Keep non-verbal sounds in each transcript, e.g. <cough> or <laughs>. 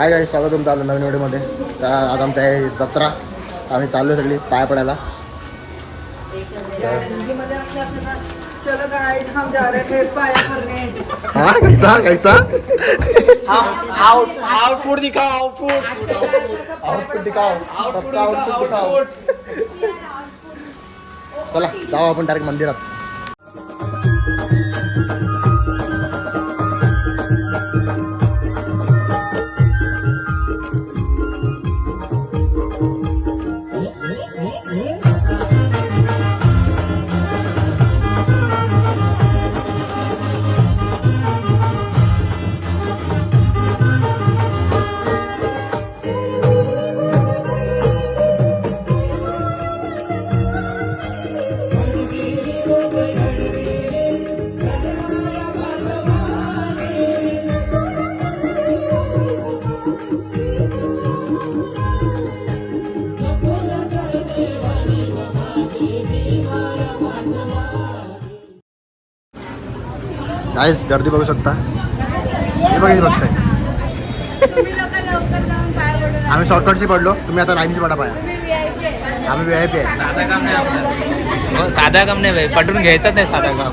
हाय काय स्वागत तुमचं आलं नवीन व्हिडिओमध्ये. तर आज आमचं आहे जत्रा. आम्ही चाललो सगळी पाया पडायला. हिंदी मध्ये आपल्या असं चलो गाइस हम जा रहे थे पाया भरने हा कैसा कैसा आउटपुट दिखाओ आउटपुट आउटपुट दिखाओ सबका आउटपुट दिखाओ चला जाऊ आपण डायरेक्ट मंदिरात. काहीच गर्दी बघू शकता. हे बघा बघताय. आम्ही शॉर्टकटची पडलो. तुम्ही आता लाईनची पडा आहे. आम्ही व्ही आय पी आहे. साधा काम नाही आपलं. साधा काम नाही भाई पटवून घ्यायचं नाही साधा काम.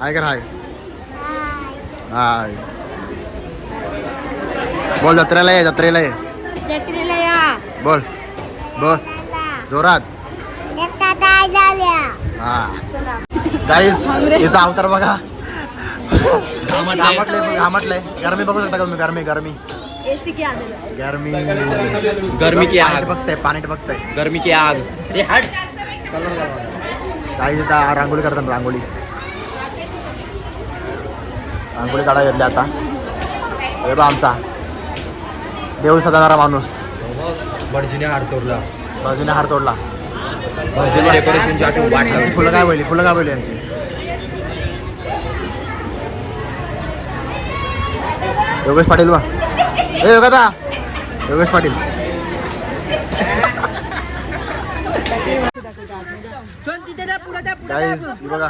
हाय कर हाय. हाय. बोल जत्रेला ये जत्रेला ये. जत्रेला या. बोल बोल. जोरात. हा. काहीच याचा अवतार बघा. घामटलंय घामटलंय गरमी बघू शकता का तुम्ही? गरमी गरमी. एसी की आदत गरमी. गरमी की आग. बघताय पाणी बघताय. गर्मी की आग. काही रांगोळी करतात रांगोळी. रांगोळी काढा घेतली आता. हे बा आमचा. देऊळ सजाणारा माणूस. भटजीने हार तोडला. बाजूने हार तोडला. भटजीने डेकोरेशनची आठी वाट यांची लावली फुलं काय बोलली फुलं काय बोलली यांची. योगेश पाटील बा ए योगादा योगेश पाटील. Guys, हे बघा.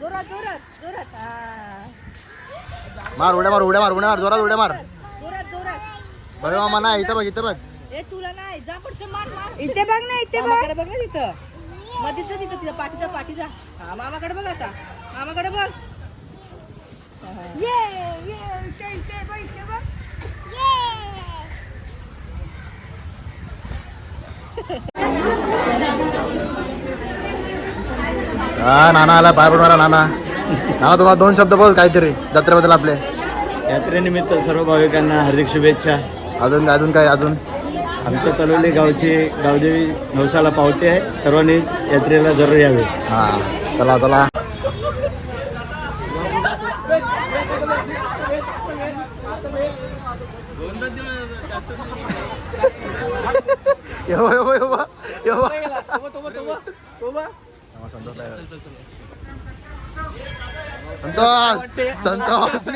जोरात जोरात जोरात. मार उड्या मार उड्या मार उड्या मार जोरात उड्या मार. जोरात जोरात. बघ मामा नाही इथं बघ इथं बघ. ए तुला नाही जा मार मार. इथे बघ ना इथे मामाकडे बघ ना तिथं. मधीच जा तिथं तिथं पाठीचा पाठीचा. हा मामाकडे बघ आता. मामाकडे बघ. ये ये इथे इथे बघ इथे बघ. <laughs> हा नाना आला पाय पडणारा नाना. नाना तुम्हाला दोन शब्द बोल काहीतरी जत्रेबद्दल आपले. यात्रेनिमित्त सर्व भाविकांना हार्दिक शुभेच्छा. अजून अजून काय अजून? आमच्या तलोली गावची गावदेवी नवसाला पावते आहे. सर्वांनी यात्रेला जरूर यावे. हा चला चला. <laughs> येवा येवा हा, संतोष. संतोष! संतोष!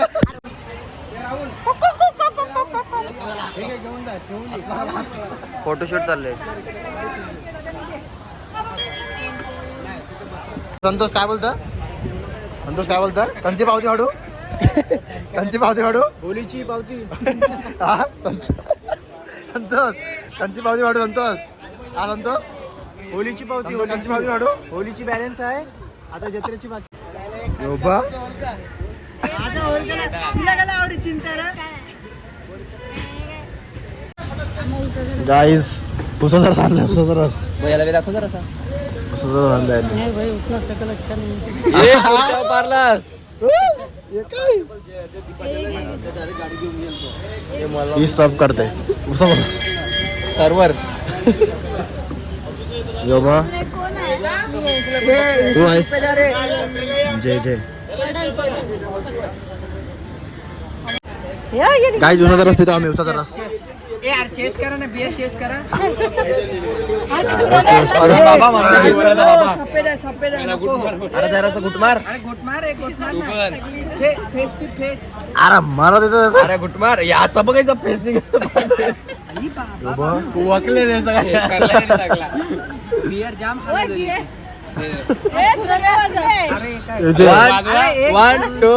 फोटोशूट चाललंय. संतोष काय बोलतं? संतोष काय बोलतं? कंची पावती वाढू? कंची पावती वाढू? होलीची पावती. हा? संतोष! संतोष! कंची पावती वाढू संतोष! हा संतोष? होलीची पावती कंची पावती. वाढू होलीची बॅलन्स आहे. आता जत्रेची बाकी. योबा आता नाही? तिला गेला आवरी चिंता रे? गाईज उसाचा रस आणलाय उसाचा रस याला बी दाखव जरा असा उसाचा रस आणलाय पारलास हे काय? ही सब करते. सर्वर <laughs> योबा कोण आहे तू आहेस जय जय. गाईज उसाचा रस पितो आम्ही उसाचा रस चेस करा सफेद आहे नको. अरे जरासं घुटमार अरे घोटमार तू याचा बघायचा फेस आई बाबा. वकले <laughs> बियर जाम? अरे काय? वन टू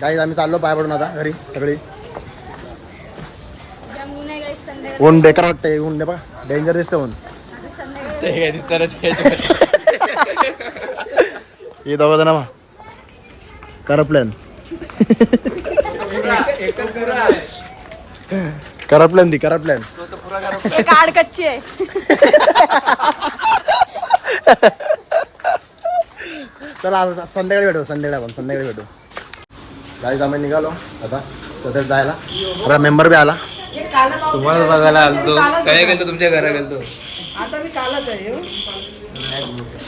काही आम्ही चाललो पाय पडून आता घरी सगळी. ऊन बेकार वाटतंय ऊन दे बा डेंजर दिसतं ऊन. ते ते. हे दोघं जण बा करा प्लॅन करा प्लॅन दी करा प्लॅन एक आड कच्ची आहे. चला आता संध्याकाळी भेटू संध्याकाळी आपण संध्याकाळी भेटू. गाईज आम्ही निघालो आता तिथे जायला. आपला मेंबर बी आला. तुम्हाला बघायला आलतो. काय गेलतो तुमच्या घरा गेलतो? आता मी कालच आहे येऊ.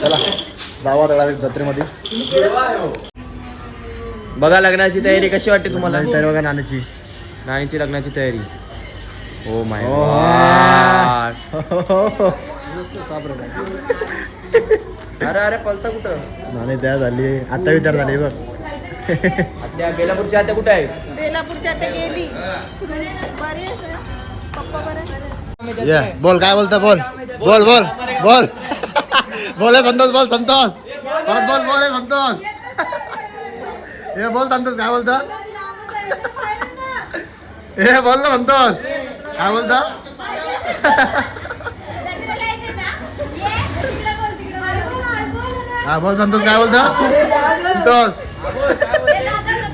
चला जावा तेवढा जत्रेमध्ये. बघा लग्नाची तयारी कशी वाटते तुम्हाला? तयारी बघा नाण्याची नानीची लग्नाची तयारी. Oh my Oh. <laughs> अरे अरे पलता कुठं? नाणी तयार झाली. आता विचार झाली बघ. त्या बेलापूरची आता कुठे आहे? बेलापूरची आता गेली. बरी आहे पप्पा बरं ये बोल काय बोलतो बोल. बोल बोल बोल. <laughs> बोल हे संतोष बोल संतोष. परत बोल बोल हे संतोष. <laughs> हे बोल संतोष काय बोलतो? हे बोल ना संतोष. काय बोलतो? हा बोल संतोष काय बोलतो? संतोष.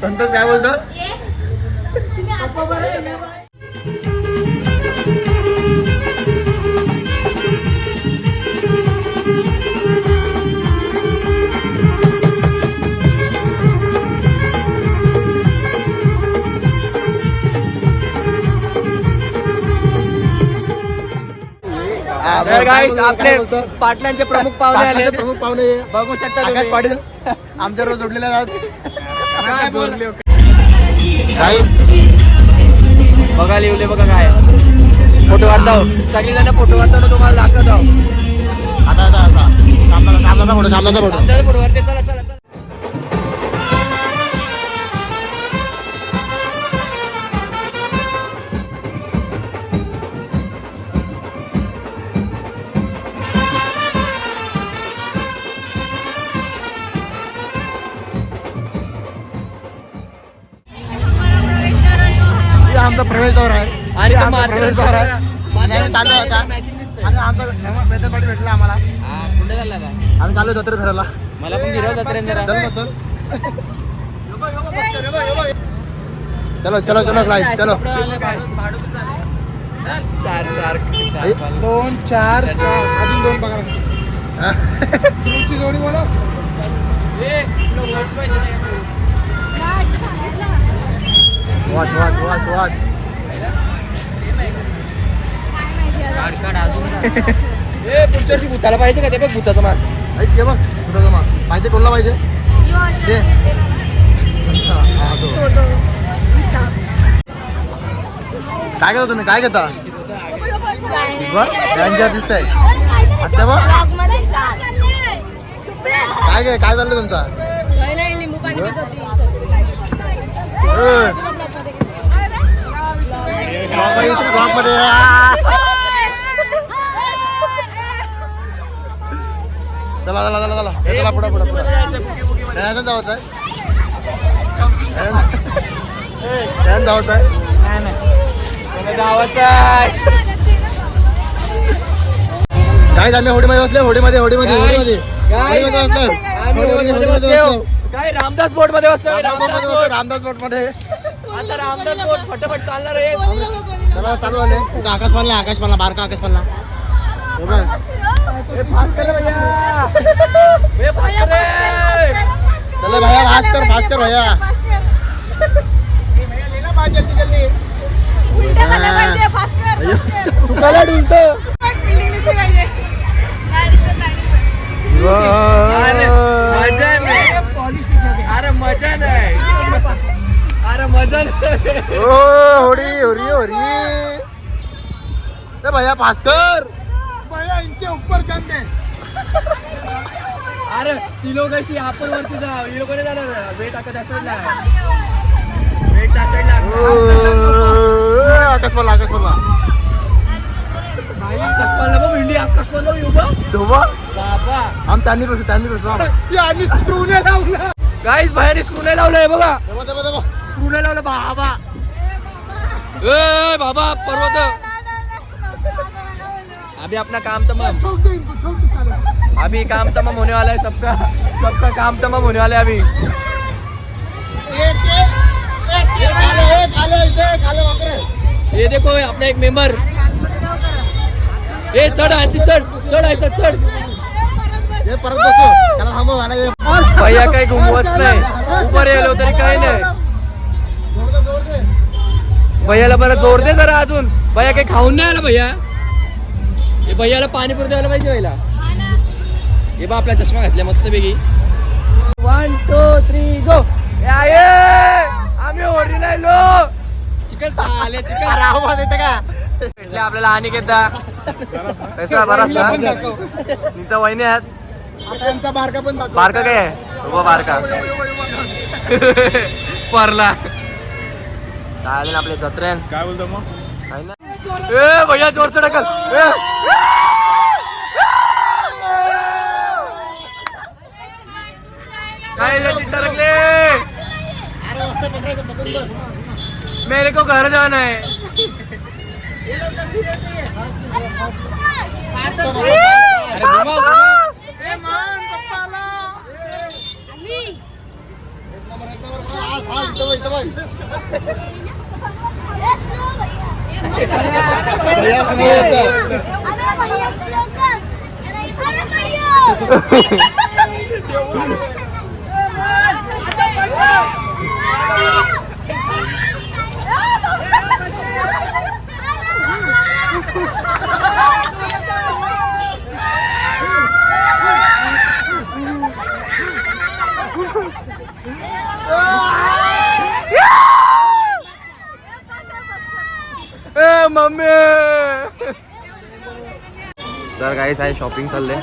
संतोष काय बोलतो? तर आपले? पाटलांचे प्रमुख पाहुणे आले पाटलाचे प्रमुख पाहुणे. हे. बघू शकता आकाश तुम्ही. पाटील. आमच्या रोज जोडलेले आहेत आज. काय बघा लिवले बघा काय. फोटो काढता सगळी जण फोटो काढताना तुम्हाला दाखवत आहो आता आता. आता सामनाचा फोटो सामनाचा फोटो. फोटो काढते चला चला चला. आमचा प्रवेशद्वार आहे. आणि हे तो आमचा मात्र- प्रवेशद्वार आहे Matching दिसतंय. आणि आमचा वेदर पाटील भेटला आम्हाला. हा, कुठे चालला आता? आम्ही चाललो जत्रे फिरायला मला पण गिरव जत्रेत जरा. चल ना, चल. चलो चलो चलो चलो चार चार दोन चार सहा. अजून दोन पगार तुमची जोडी बोला. ए, तुला watch पाहिजे नाही. का? वाच वाच वाच वाच. ए, पुढच्या वर्षी भूताला पाहिजे का? ते बघ भूताचा मास. ऐक ये बघ कुठं मास. पाहिजे कोणला पाहिजे? तो. काय घेता तुम्ही? काय घेता त्यांच्या दिसतंय. आता बघ. काय काय काय चाललं तुमचा. Vlog मध्ये vlog मध्ये आ. चला चला चला चला चला पुढे पुढे पुढे ह्यानं जावत आहे ह्यानं जावत आहे गावाचा आहे. काय आम्ही होडीमध्ये बसले होडीमध्ये होडीमध्ये होडीमध्ये होडीमध्ये बसलो बसलो. बसलो काय रामदास बोटमध्ये बोट रामदास बोटमध्ये आता रामदास बोट फटाफट चालणार आहे चला चालू आले तुझा आकाश पालना आकाश पालना बारका आकाश पालना हे बघ. ए, फास्ट कर रे भैया <laughs> ए, फास्ट कर रे. चला. तू कला डुलतो. अरे मजा नाही. नाही. ओ होडी होरी होरी ए भैया भास्कर. भैया इनके ऊपर चंद है अरे ती लोक अशी आपण वरती जा ही लोक नाही जाणार. वेट टाकत असत ना वेट टाकत ना आकाश पडला आकाश पडला. कसपाला बघ भेंडी कसपाला उभा. धोबा बाबा. आम त्यांनी बसू त्यांनी बसू यांनी स्क्रू ने लावला. गाईस बाहेर स्क्रू नाही लावलंय बघा. नाही लावलं बाबा ए बाबा पर्वत अभी अपना काम तमाम अभी काम तमाम होने वाला है सबका सबका काम तमाम होने वाला है अभी. ये देखो अपना एक मेंबर ए चढ ऐसी चढ चढ ऐसा चढ हे परत बसू त्याला थांबव हे. भैया काही घुमवत नाही उपर येलो तरी काही नाही. भैयाला बरं जोर दे जरा अजून. भैया काही खाऊन नाही आला भैया? हे भैयाला पाणीपुरी द्यायला पाहिजे भैया. हे बा आपला चष्मा घातला मस्त पैकी वन टू थ्री गो आम्ही ओरली नाही लो चिकन चाले चिकन. आवाज येते का? भेटले आपल्याला आणि घेता तसा बराच तुमच्या वहिनी आहेत. बारका पण. बारका काय आहे? बारका. <laughs> परला. काय आपले जत्रेन काय बोलतो मग आहे ना ए भैया ज़ोर से ढकल ए! काय रे चिट्टा रखले अरे पकडायचं पकडून बस मेरे को घर जाना है अरे घुमाओ, घुमाओ. आज, आज, इथं बघ, इथं बघ. ए मम्मी! तर काहीच आहे शॉपिंग चाललंय.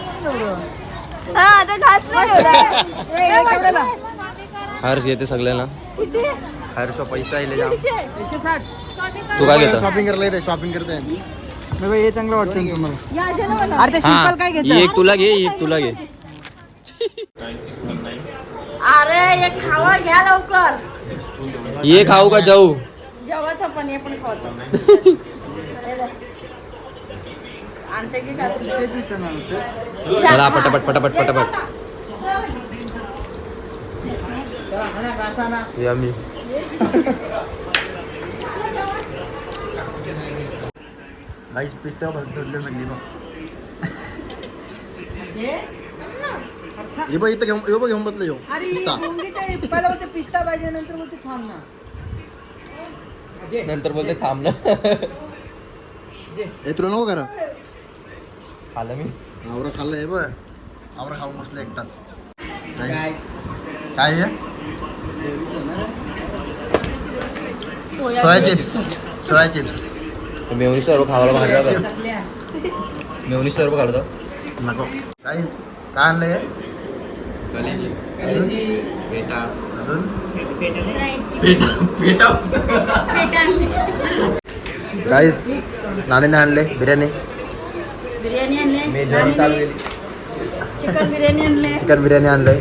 हर्ष येते सगळ्यांना. हर्ष पैसा येईल तू काय घेतो? शॉपिंग करायला येते शॉपिंग करते. हे चांगलं वाटतं तुम्हाला. अरे ते हा सिंपल काय घेत? ही एक तुला घे ही एक तुला घे. अरे एक खावा घ्या लवकर. ये खाऊ का जाऊ? जेवायचं पण हे पण खावायचं? <laughs> चला पटापट पटापट गाईस बस धरले सगळी बघ हे बघ इथं घेऊन हे बघ घेऊन बसलं ह्यो. अरे पिस्ता. मुंगी ते पहिला बोलते पिस्ता पाहिजे नंतर बोलते थांब ना. नंतर बोलते थांब ना. हे तुला नको करा. आलं मी. आवरं खाल्लं हे बघ. आवरं खाऊन बसलं एकटाच. काय हे? Soya chips. Soya chips. मेवणी सर्व खावायला भाजला मेवणी सर्व घालतो नको. काहीच काय आणलं हे? कलेजी. अजून? पेटा. अजून? पेटा पेटा काहीच नाणीने आणले. बिर्याणी. बिर्याणी आणले. मी चालू केली चिकन बिर्याणी आणले. चिकन बिर्याणी आणलंय.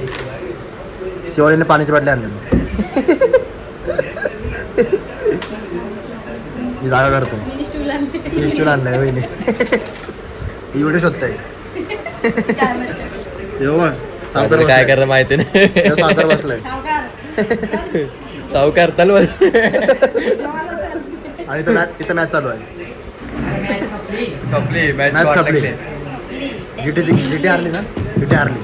शिवाळीने पाण्याची बाटली आणली. ही जागा करतो. मिनी स्टूल आणले. ही स्टूल आणलाय ही व्हिडिओ शोधताय येऊ सावकार काय. करतं माहिती नाही. सावकार बसलाय. सावकार. तलवार. आणि इथं मॅच इथं मॅच चालू आहे. कपली मॅच. लागली जीटी जीटी हारली ना? जीटी हारली.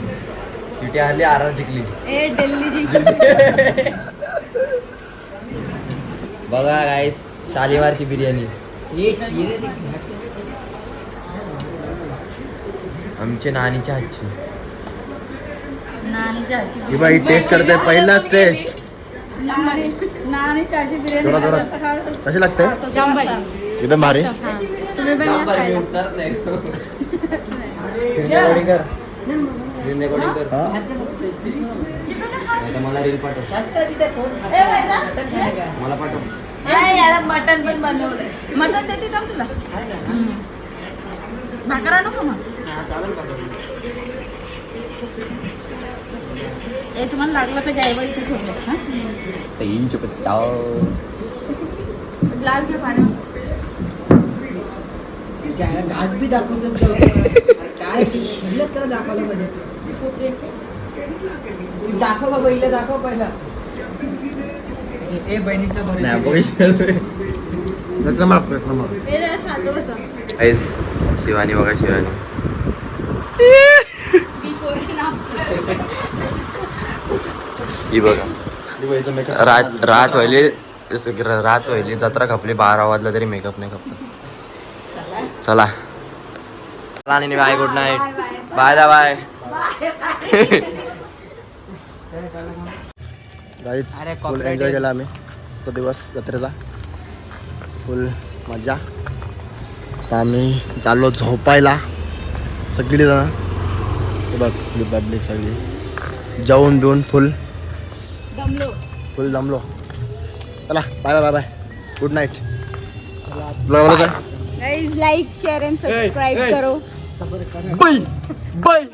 चिटी हरली आर आर जिंकली. ए दिल्ली जी <laughs> बघा गाईस शालिमारची बिर्याणी. आमच्या नानीच्या हातची. नानीच्या ही बाई टेस्ट करते पहिला टेस्ट नाणी चारशे बिर्याणी कशी लागते. एकदम भारी हा. तुम्ही पण या खायला. रेकॉर्डिंग कर रेकॉर्डिंग कर हा? आता मला रील पाठव. ए, वैदा. मला पाठव. ए, याला मटन पण बनवलंय. मटन देते का तुला? हम्म. भाकरा नको मग? ए तुम्हाला लागलं तर घ्यायला इथे ठेवलं. हा? पत्ता. ग्लास घे पाणी घास बी दाखवतो काय शिल्लक करा दाखवलं पाहिजे दाखव बाबा हिला दाखव पहिला. ए बहिणीचं ऐस शिवानी बघा शिवानी. बिफोर अँड आफ्टर ही बघा. रात रात व्हायली रात व्हायली जत्रा खपली बारा वाजला तरी मेकअप नाही खपला चला. चला आणि बाय गुड नाईट बाय दा बाय. गाईच फुल एन्जॉय केला आम्ही. तो दिवस जत्रेचा. फुल मजा आता आम्ही चाललो झोपायला. सगळी जण हे बघ पब्लिक सगळी. जाऊन बिऊन फुल दमलो. फुल जमलो चला bye bye bye good night काय? Guys like share and subscribe करो. Bye bye